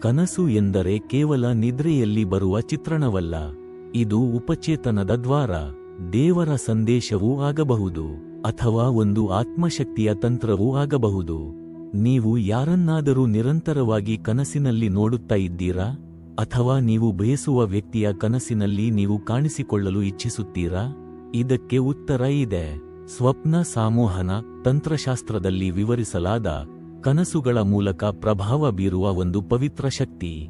ಕನಸು ಎಂದರೆ ಕೇವಲ ನಿದ್ರೆಯಲ್ಲಿ ಬರುವ ಚಿತ್ರಣವಲ್ಲ. ಇದು ಉಪಚೇತನದ ದ್ವಾರ. ದೇವರ ಸಂದೇಶವೂ ಆಗಬಹುದು, ಅಥವಾ ಒಂದು ಆತ್ಮಶಕ್ತಿಯ ತಂತ್ರವೂ ಆಗಬಹುದು. ನೀವು ಯಾರನ್ನಾದರೂ ನಿರಂತರವಾಗಿ ಕನಸಿನಲ್ಲಿ ನೋಡುತ್ತಾ ಇದ್ದೀರಾ? ಅಥವಾ ನೀವು ಬಯಸುವ ವ್ಯಕ್ತಿಯ ಕನಸಿನಲ್ಲಿ ನೀವು ಕಾಣಿಸಿಕೊಳ್ಳಲು ಇಚ್ಛಿಸುತ್ತೀರಾ? ಇದಕ್ಕೆ ಉತ್ತರ ಇದೆ. ಸ್ವಪ್ನ ಸಾಮೋಹನ ತಂತ್ರಶಾಸ್ತ್ರದಲ್ಲಿ ವಿವರಿಸಲಾದ ಕನಸುಗಳ ಮೂಲಕ ಪ್ರಭಾವ ಬೀರುವ ಒಂದು ಪವಿತ್ರ ಶಕ್ತಿ.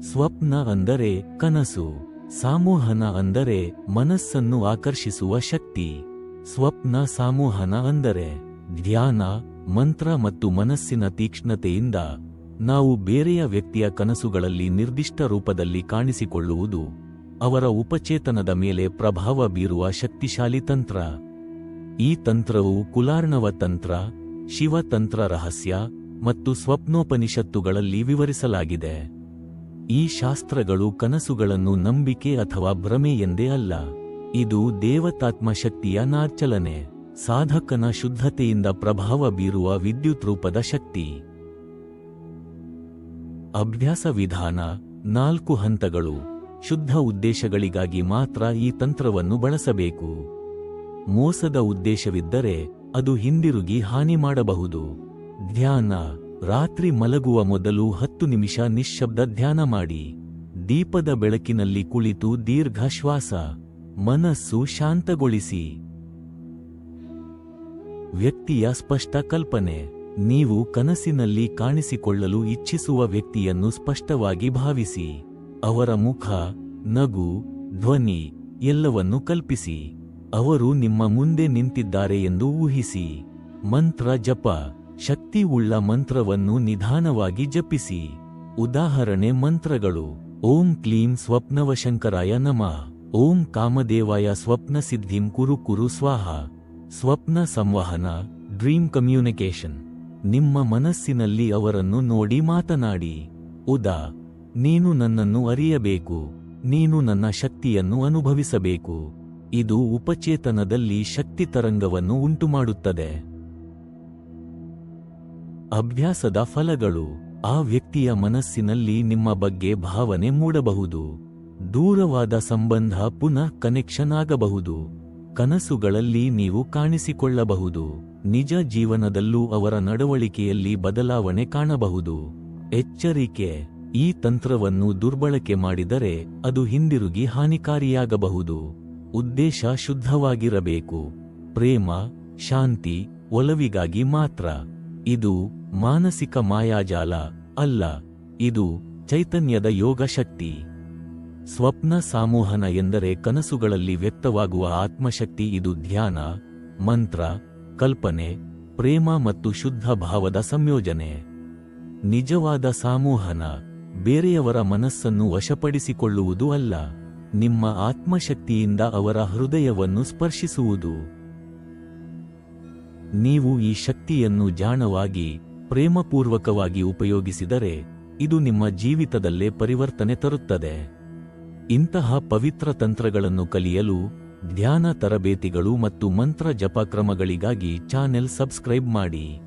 ಸ್ವಪ್ನ ಅಂದರೆ ಕನಸು. ಸಾಮೂಹನ ಅಂದರೆ ಮನಸ್ಸನ್ನು ಆಕರ್ಷಿಸುವ ಶಕ್ತಿ. ಸ್ವಪ್ನ ಸಾಮೂಹನ ಅಂದರೆ ಧ್ಯಾನ, ಮಂತ್ರ ಮತ್ತು ಮನಸ್ಸಿನ ತೀಕ್ಷ್ಣತೆಯಿಂದ ನಾವು ಬೇರೆಯ ವ್ಯಕ್ತಿಯ ಕನಸುಗಳಲ್ಲಿ ನಿರ್ದಿಷ್ಟ ರೂಪದಲ್ಲಿ ಕಾಣಿಸಿಕೊಳ್ಳುವುದು. ಅವರ ಉಪಚೇತನದ ಮೇಲೆ ಪ್ರಭಾವ ಬೀರುವ ಶಕ್ತಿಶಾಲಿ ತಂತ್ರ. ಈ ತಂತ್ರವು ಕುಲಾರ್ಣವ ತಂತ್ರ ಶಿವತಂತ್ರ ರಹಸ್ಯ ಮತ್ತು ಸ್ವಪ್ನೋಪನಿಷತ್ತುಗಳಲ್ಲಿ ವಿವರಿಸಲಾಗಿದೆ. ಈ ಶಾಸ್ತ್ರಗಳು ಕನಸುಗಳನ್ನು ನಂಬಿಕೆ ಅಥವಾ ಭ್ರಮೆ ಎಂದೇ ಅಲ್ಲ. ಇದು ದೇವತಾತ್ಮ ಶಕ್ತಿಯ ನಾರ್ಚಲನೆ, ಸಾಧಕನ ಶುದ್ಧತೆಯಿಂದ ಪ್ರಭಾವ ಬೀರುವ ವಿದ್ಯುತ್ ರೂಪದ ಶಕ್ತಿ. ಅಭ್ಯಾಸ ವಿಧಾನ ನಾಲ್ಕು ಹಂತಗಳು. ಶುದ್ಧ ಉದ್ದೇಶಗಳಿಗಾಗಿ ಮಾತ್ರ ಈ ತಂತ್ರವನ್ನು ಬಳಸಬೇಕು. ಮೋಸದ ಉದ್ದೇಶವಿದ್ದರೆ ಅದು ಹಿಂದಿರುಗಿ ಹಾನಿ ಮಾಡಬಹುದು. ಧ್ಯಾನ. ರಾತ್ರಿ ಮಲಗುವ ಮೊದಲು ಹತ್ತು ನಿಮಿಷ ನಿಶ್ಶಬ್ದ ಧ್ಯಾನ ಮಾಡಿ. ದೀಪದ ಬೆಳಕಿನಲ್ಲಿ ಕುಳಿತು ದೀರ್ಘ ಶ್ವಾಸ. ಮನಸ್ಸು ಶಾಂತಗೊಳಿಸಿ. ವ್ಯಕ್ತಿಯ ಸ್ಪಷ್ಟ ಕಲ್ಪನೆ. ನೀವು ಕನಸಿನಲ್ಲಿ ಕಾಣಿಸಿಕೊಳ್ಳಲು ಇಚ್ಛಿಸುವ ವ್ಯಕ್ತಿಯನ್ನು ಸ್ಪಷ್ಟವಾಗಿ ಭಾವಿಸಿ. ಅವರ ಮುಖ, ನಗು, ಧ್ವನಿ ಎಲ್ಲವನ್ನು ಕಲ್ಪಿಸಿ. ಅವರು ನಿಮ್ಮ ಮುಂದೆ ನಿಂತಿದ್ದಾರೆ ಎಂದು ಊಹಿಸಿ. ಮಂತ್ರ ಜಪ ಶಕ್ತಿ ಉಳ್ಳ ಮಂತ್ರವನ್ನು ನಿಧಾನವಾಗಿ ಜಪಿಸಿ. ಉದಾಹರಣೆ ಮಂತ್ರಗಳು, ಓಂ ಕ್ಲೀಂ ಸ್ವಪ್ನವಶಂಕರಾಯ ನಮಃ. ಓಂ ಕಾಮದೇವಾಯ ಸ್ವಪ್ನ ಸಿದ್ಧಿಂ ಕುರು ಕುರು ಸ್ವಾಹ. ಸ್ವಪ್ನ ಸಂವಹನ, ಡ್ರೀಮ್ ಕಮ್ಯುನಿಕೇಶನ್ ನಿಮ್ಮ ಮನಸ್ಸಿನಲ್ಲಿ ಅವರನ್ನು ನೋಡಿ ಮಾತನಾಡಿ. ಉದಾ, ನೀನು ನನ್ನನ್ನು ಅರಿಯಬೇಕು. ನೀನು ನನ್ನ ಶಕ್ತಿಯನ್ನು ಅನುಭವಿಸಬೇಕು. ಇದು ಉಪಚೇತನದಲ್ಲಿ ಶಕ್ತಿ ತರಂಗವನ್ನು ಉಂಟುಮಾಡುತ್ತದೆ. ಅಭ್ಯಾಸದ ಫಲಗಳು ಆ ವ್ಯಕ್ತಿಯ ಮನಸ್ಸಿನಲ್ಲಿ ನಿಮ್ಮ ಬಗ್ಗೆ ಭಾವನೆ ಮೂಡಬಹುದು. ದೂರವಾದ ಸಂಬಂಧ ಪುನಃ ಕನೆಕ್ಷನ್ ಆಗಬಹುದು. ಕನಸುಗಳಲ್ಲಿ ನೀವು ಕಾಣಿಸಿಕೊಳ್ಳಬಹುದು. ನಿಜ ಜೀವನದಲ್ಲೂ ಅವರ ನಡವಳಿಕೆಯಲ್ಲಿ ಬದಲಾವಣೆ ಕಾಣಬಹುದು. ಎಚ್ಚರಿಕೆ, ಈ ತಂತ್ರವನ್ನು ದುರ್ಬಳಕೆ ಮಾಡಿದರೆ ಅದು ಹಿಂದಿರುಗಿ ಹಾನಿಕಾರಿಯಾಗಬಹುದು. ಉದ್ದೇಶ ಶುದ್ಧವಾಗಿರಬೇಕು. ಪ್ರೇಮ, ಶಾಂತಿ, ಒಲವಿಗಾಗಿ ಮಾತ್ರ. ಇದು ಮಾನಸಿಕ ಮಾಯಾಜಾಲ ಅಲ್ಲ. ಇದು ಚೈತನ್ಯದ ಯೋಗ ಶಕ್ತಿ ಸ್ವಪ್ನ ಸಾಮೂಹನ ಎಂದರೆ ಕನಸುಗಳಲ್ಲಿ ವ್ಯಕ್ತವಾಗುವ ಆತ್ಮಶಕ್ತಿ ಇದು ಧ್ಯಾನ, ಮಂತ್ರ, ಕಲ್ಪನೆ, ಪ್ರೇಮ ಮತ್ತು ಶುದ್ಧ ಭಾವದ ಸಂಯೋಜನೆ. ನಿಜವಾದ ಸಾಮೂಹನ ಬೇರೆಯವರ ಮನಸ್ಸನ್ನು ವಶಪಡಿಸಿಕೊಳ್ಳುವುದು ಅಲ್ಲ. ನಿಮ್ಮ ಆತ್ಮಶಕ್ತಿಯಿಂದ ಅವರ ಹೃದಯವನ್ನು ಸ್ಪರ್ಶಿಸುವುದು. ನೀವು ಈ ಶಕ್ತಿಯನ್ನು ಜಾಣವಾಗಿ, ಪ್ರೇಮಪೂರ್ವಕವಾಗಿ ಉಪಯೋಗಿಸಿದರೆ, ಇದು ನಿಮ್ಮ ಜೀವಿತದಲ್ಲೇ ಪರಿವರ್ತನೆ ತರುತ್ತದೆ. ಇಂತಹ ಪವಿತ್ರ ತಂತ್ರಗಳನ್ನು ಕಲಿಯಲು, ಧ್ಯಾನ ತರಬೇತಿಗಳು ಮತ್ತು ಮಂತ್ರ ಜಪಕ್ರಮಗಳಿಗಾಗಿ ಚಾನೆಲ್ ಸಬ್ಸ್ಕ್ರೈಬ್ ಮಾಡಿ.